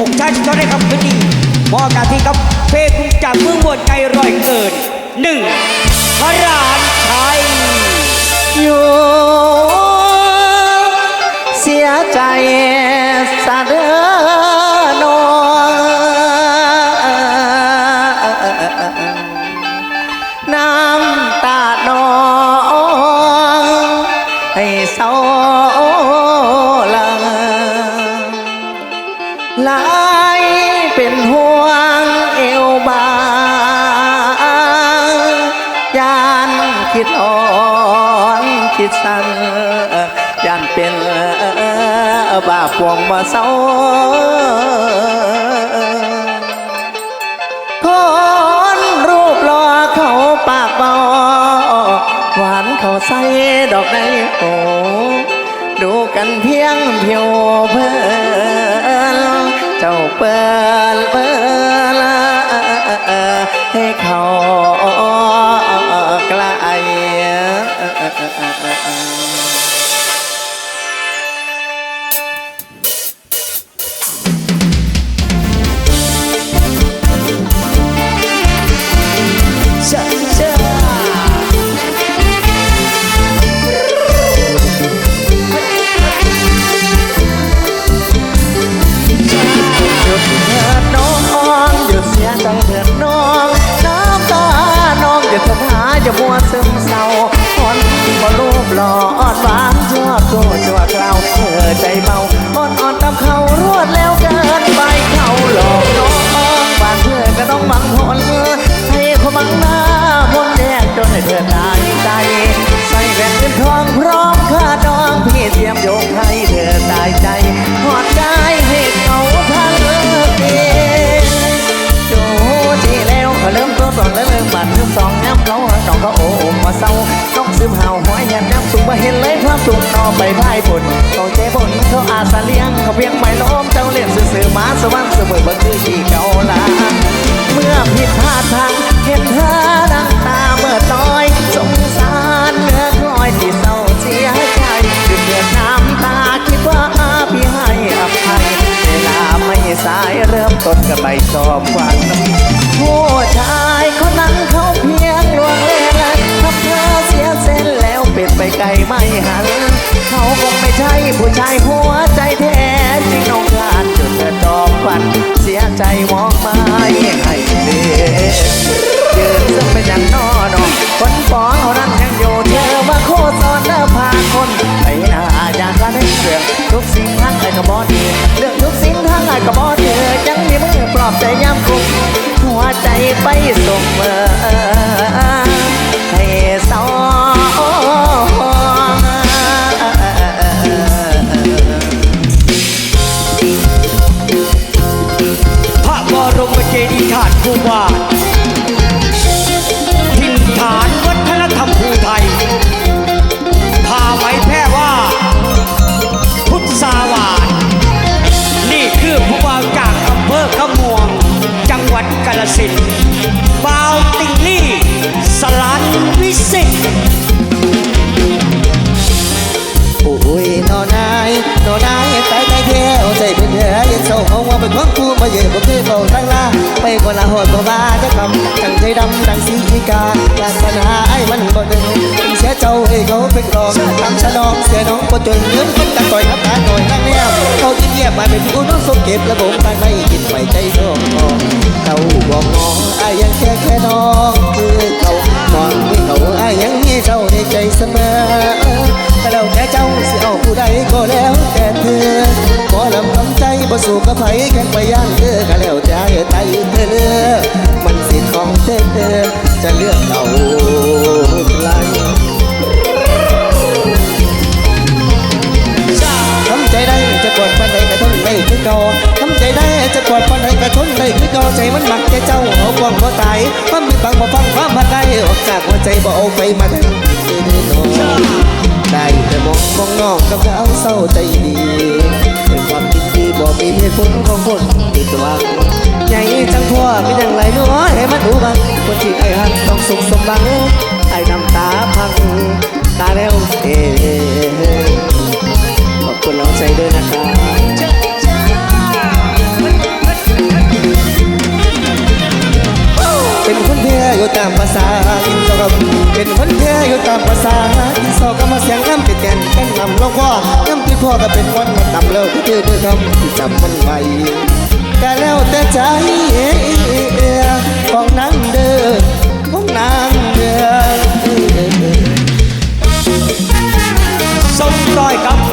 อกชายสุดยอดในคำคืนดีมอบหน้าที่กับเพลงคุ้มจากเมืองบนใจร่อยเกิดหนึ่งพระรานไทยอยู่เสียใจายเป็นห่วงเอวบางยานคิดอ่อนคิดสั่นยานเป็นบาปวงมาเศร้า เจ้าเปิดเปิดให้เขา ความสุขนอไปพ่ายผลเขาเจ๊บนเขาอาสาเลี้ยงเขาเพียงไม่ล้มเจ้าเล่นซื่อๆมาสวรรค์เสมอบ่คือที่เก่าลาเมื่อผิดพลาดทางเห็นเธอดังตาเมื่อต้อยสงสารเนื้อคอยที่เศร้าเสียใจหยุดเดือดน้ำตาคิดว่าพี่ให้อภัยเวลาไม่สายเริ่มต้นกับใบชอบฟัง ไม่หัน เขาคงไม่ใช่ผู้ชายหัวใจแท้จริงน้องพลาดจุดเธอจอมฝัน เสียใจมองมาให้เลืยืนซึ่งเป็นอย่างนอนองคนปองเขานั้นยังอยู่เธอมาโคตรซ้อนเดิมพาคนไปหน้าอยากละเล่นเรื่องทุกสิ่งทั้งไอ้กระบอกเธอเรื่องทุกสิ่งทั้งไอ้กระบอกเธอยังมีมือปลอบใจย้ำคุมหัวใจไปส่งเมื่อ มาเย่บ่เคยเฝ้าทางลาไปคนละหดบ่ว่าจะคำดังใจดำดังสีกีกาศาสนาไอ้มันบ่ดึงเสียเจ้าให้เขาเป็นรองทำชะนองเสียน้องบ่จนเงินคนกันต่อยทับตาต่อยนั่งแนวเขาที่เงียบไปเป็นผู้น้องสมเก็บระบบไปไม่กินไปใจน้องเขาบอกงอไอ้ยังแค่แค่น้อง ไผแข่งไปย่างเธอก็แล้วใจไตเธอเลือมันสิทธิ์ของเธอจะเลือกเอาใครทำใจได้จะกดปันใดก็ทนได้คือเก่าทำใจได้จะกดปันใดก็ทนได้คือเก่าใจมันหมักจเจ้าเอาความบ่ตายความมีฟังบ่ฟังความพัดได้ออกจากหัวใจบ่เอาไปมาดังคือน้อ ได้แต่มองมองน้องกับเขาเศร้าใจดีเป็นความคิดที่บอกมีเหตุผลของคนติดหวังใหญ่จังทั่วเป็นอย่างไรน้อยให้มันดูบังคนที่ไอ้หักต้องสุขสมบังไอ้น้ำตาพังตาแล้วเอขอบคุณน้องใจด้วยนะครับ เป็นคนแพ้อยู่ตามภาษาอินโซกเป็นคนแพ้อยู่ตามภาษาอินโซก็มาเสียงน้ำเป็นแกนกันนำลงพ่อน้ำที่พ่อก็เป็นวันมันต่ำเลิกเดือดคำที่จำมันไว้แต่แล้วแต่ใจของนางเด้อของนางเดิมส่งรอยกับ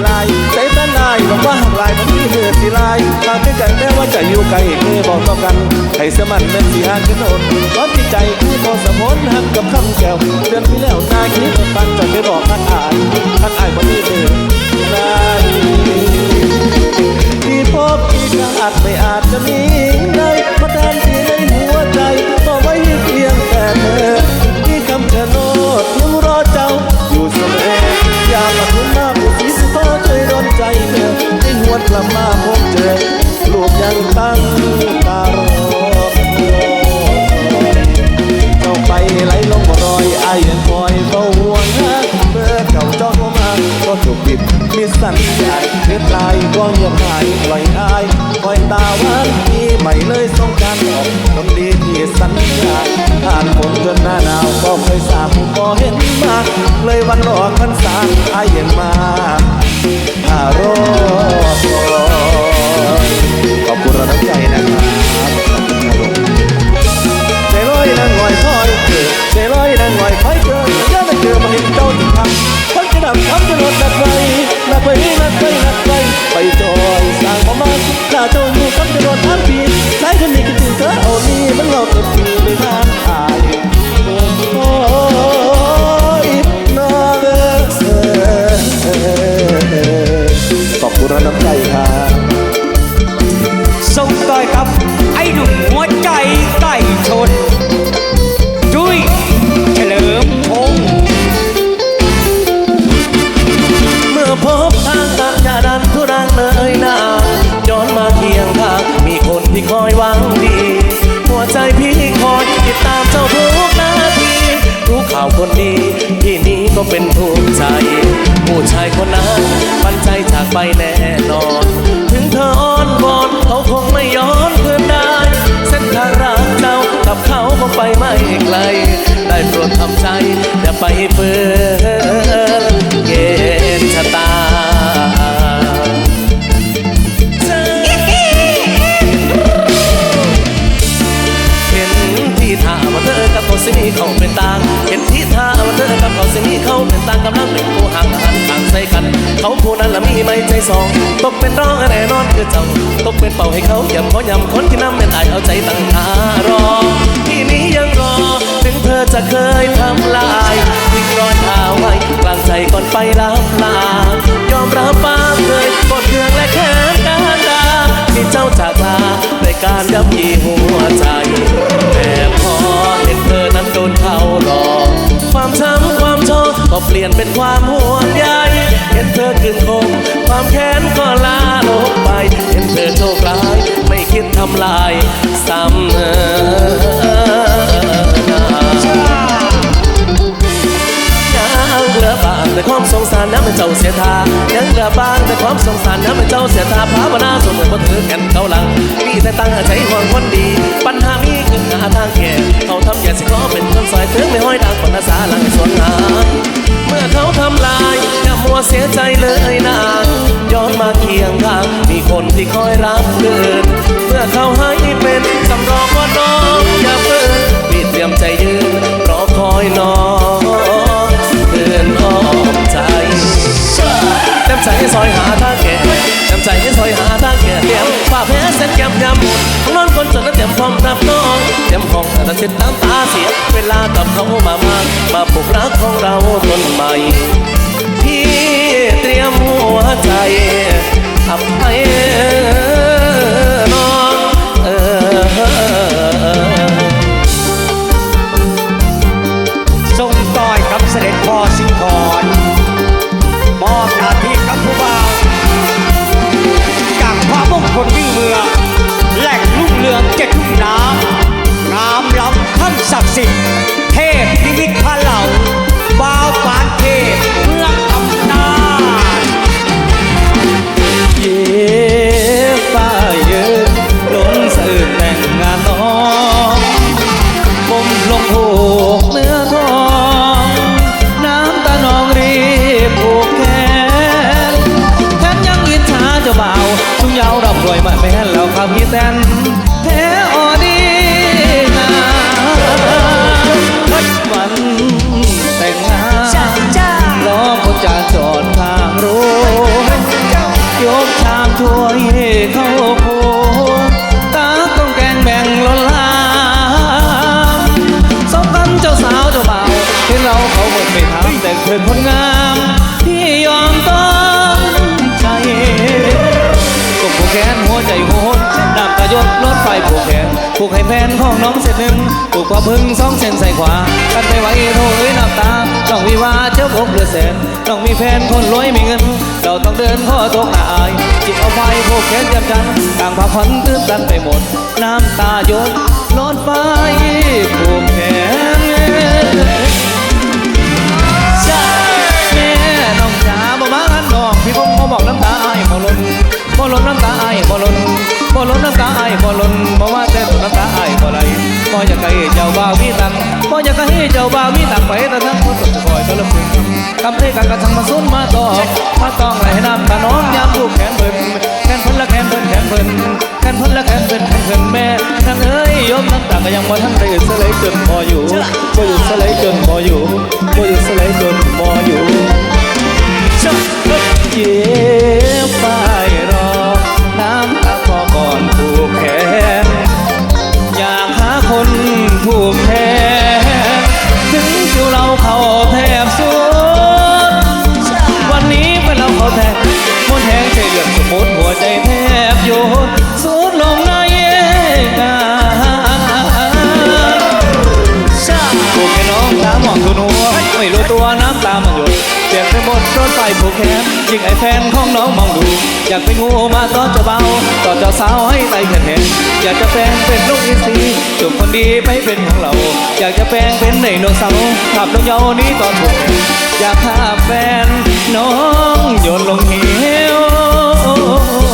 มีมือสิลายใจนั้นายบอกว่าหากลายมันมีมือสิลายตามที่ใจแม้ว่าจะอยู่ไกลเคยบอกต่อกันให้เสมันเป็นสีหางขึ้นโนดเพราะที่ใจคือโมสมนหักกับคำแก้วเดือนที่แล้วนายคิดปันจะไปบอกทักอายทักอายบ่มีมือลายที่พบที่อาจไม่อาจจะมีได้มาแทนที่ในหัวใจก็ไว้เพียงแต่เธอ นกลับมาพบเจอ ลูกยังตั้งตารอเจ้าไปไหลลงรอยไอายยังคอยเฝ้าห่วงหาเมื่อเก่าเจ้าเข้ามาก็ถูกปิดมีสัญญาณเทือนลายก็เงียบหายปล่อยอายคอยตาหวานที่ไม่เลยส่งการออกคนดีที่สัญญาผ่านฝนจนหน้าหนาวก็เคยสาบก็เห็นมาเลยวันรอกพรรษาอายยังมาหารอ ขอบคุณเรน้ำใจครับ อย่าไปเฟื่อนเกณฑ์ชะตาเห็นที่ท่าว่าเธอกับเขาสิมีเขาเป็นต่างเห็นที่ท่าว่าเธอกับเขาสิมีเขาเป็นต่างกำลังเป็นคู่ห่างหันต่างใส่กัน เขาผู้นั้นละมีไม่ใจสองตกเป็นร้องแน่นอนคือเจ้าตกเป็นเป่าให้เขาย่ำขอยำคนที่นำเป็นอายเอาใจตั้งหารอที่นี้ยังรอถึงเธ อจะเคยทำลายทิ้งรอยเท้าไว้กลางใจก่อนไปลับลายอมรับว่าเคยกดเครื่องและแค้นการดาที่เจ้าจากลาด้วยการยับยีหัวใจ แต่พอเห็นเธอนั้นโดนเขาหลอกความช้ำความชอบก็เปลี่ยนเป็นความห่วงใยเห็นเธอกึ่งคงความแค้นก็ลาลงไปเห็นเธ ความสงสารน้ำเป็นเจ้าเสียทาภาวนาสมมติว่าถือกันเกาหลังมีแต่ตั้งใจห่วงคนดี ปัญหามีขึ้นหาทางแก้เขาทำอย่าสิขอเป็นคนซอยถึงไม่ห้อยดังคนอาสาหลังสวนงาเมื่อเขาทำลายอย่ามัวเสียใจเลยนางย้อนมาเคียงข้างมีคนที่คอยรักเกินเมื่อเขาให้เป็นสำรองว่าน้องอย่าเปิดพี่เตรียมใจยืนรอคอยน้อง ซอยหาทางแก่เต็มใจซอยหาทางแก่เตรียมฝ่าแพ้เส้นแก้มยำหมดของนอนคนจนนั้นเตรียมพร้อมรับน้องเตรียมของแต่ตัดนน้ำตาเสีย เวลากับเขามามากมาปลุกรักของเราต้นใหม่พี่เตรียมหัวใจอภัยน้ ปลูกให้แฟนของน้องเสร็จหนึ่งผูกว่าพึ่งสองเส้นใส่ขวากันไปไว้โถเอ้ยน้ำตาต้องวิวาเจ้าพบเรือแสนต้องมีแฟนคนรวยมีเงิน เราต้องเดินข้อตกหน้าอายจิตเอาไฟผูกแขนจำจันต่างพาพันตื้นตันไปหมด น้ำตาหยด กให้เจ้าบ่าวมีตังไปแต่ทั้งคนตกคอยก็ลำพึงคำเพลงกันกระชังมาซุนมาตอกมาตองไหลน้ำตาน้องยามผูกแขนเบิ่นแขนเพิ่นละแขนเพิ่นแขนเพิ่นแขนเพิ่นละแขนเพิ่นแขนเพิ่นแม่ทั้งเอ้ยยมน้ำตาก็ยังบ่ทันได้อึดสลายจนพออยู่บ่อยู่สลายจนพออยู่บ่อยู่สลายจนพออยู่ ตัวน้ำตามันหยดเปียกไปหมดรถไฟผูกแขนยิ่งไอแฟนของน้องมองดู อยากเป็นงูมาตอนเจ้าเบาตอนเจ้าสาวให้ไต่แขนแทนอยากจะแปลงเป็นลูกอีสีจุกคนดีไปเป็นของเรา อยากจะแปลงเป็นในโนเสาขับลงเยาว์นี้ตอนผูกอยากฆ่าแฟนน้องโยนลงเหว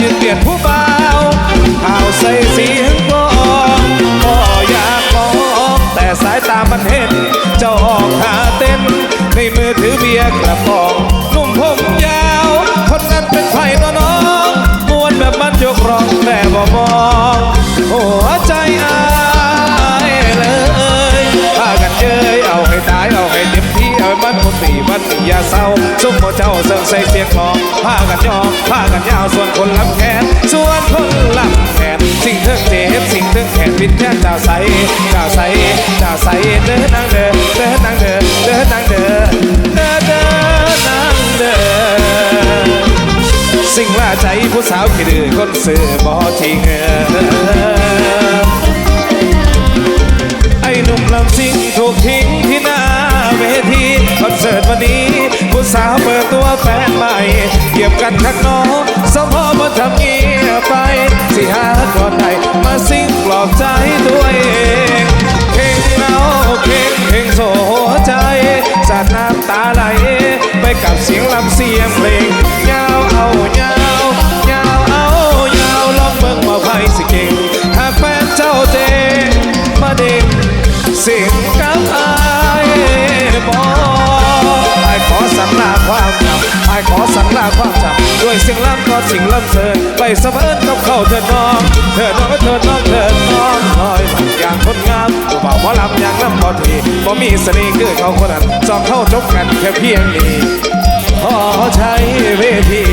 ยืนเปลี่ยนผู้เบาข่าวใส่เสียงกลอก็อยากมองแต่สายตามันเห็น เจ้าออกหาเต้น ในมือถือเบียร์กระป๋อง เอาให้มันหมดตีมันอย่าเศร้าซุ่มโมเจ้าเสิร์ใส่เสียงของพากันยอมพากันยาวส่วนคนลำแขนส่วนคนลำแขนสิ่งเทิงเจ็บสิ่งเทิงแขนวินแทนดาวใสดาวใสดาวใสเดินนางเดินเดินนางเดินเดินนางเดินเดินเดินนางเดินสิ่งว่าใจผู้สาวขี้ดื้อคนสื่อบ่ทิ้งไอ้หนุ่มลำซิ่งถูกทิ้งที่หน้าเวที เสิร์ตวันนี้ผู้สาวเปิดตัวแฟนใหม่เก็บกันทักน้องสมพอมาทำเงียไปสิหากนไหนมาสิ่งปลอบใจด้วเอง ด้วยเสียงลำก็สิ่งลำเสริญไปสะเพินกับเขาเธอน้อง เธอน้องเธอน้องเธอน้องคอยมังอย่างคนงามผู้บ่าวหมอลำอย่างลำพอทีบ่มีเสน่ห์คือเขาคนนั้นจองเข้าจบกันแค่เพียงนี้ ขอใช้เวที